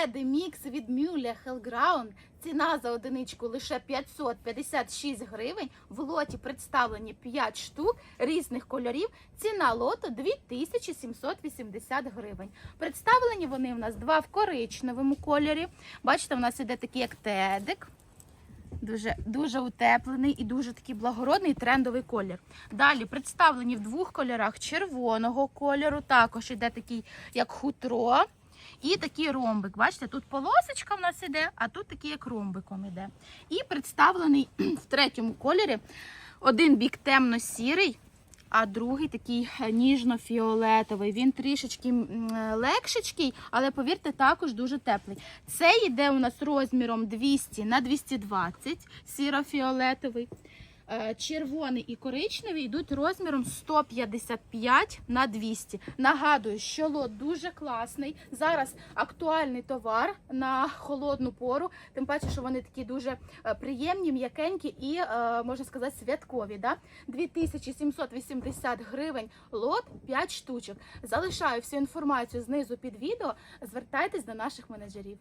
леди мікс від Мюля Hellground. Ціна за одиничку лише 556 гривень. В лоті представлені 5 штук різних кольорів. Ціна лоту 2780 гривень. Представлені вони в нас два в коричневому кольорі. Бачите, в нас іде такий як тедик. Дуже, дуже утеплений і дуже такий благородний трендовий колір. Далі представлені в двох кольорах червоного кольору. Також іде такий як хутро. І такий ромбик. Бачите, тут полосочка в нас іде, а тут такий як ромбиком іде. І представлений в третьому кольорі. Один бік темно-сірий, а другий такий е, ніжно-фіолетовий. Він трішечки е, легшечкий, але повірте, також дуже теплий. Це йде у нас розміром 200 на 220, сіро-фіолетовий. Е, Червоний і коричневий йдуть розміром 155 на 200. Нагадую, що лот дуже класний. Зараз актуальний товар на холодну пору. Тим паче, що вони такі дуже е, приємні, м'якенькі і, е, можна сказати, святкові. Да? 2780 гривень лот 5 штучок. Залишаю всю інформацію знизу під відео. Звертайтесь до наших менеджерів.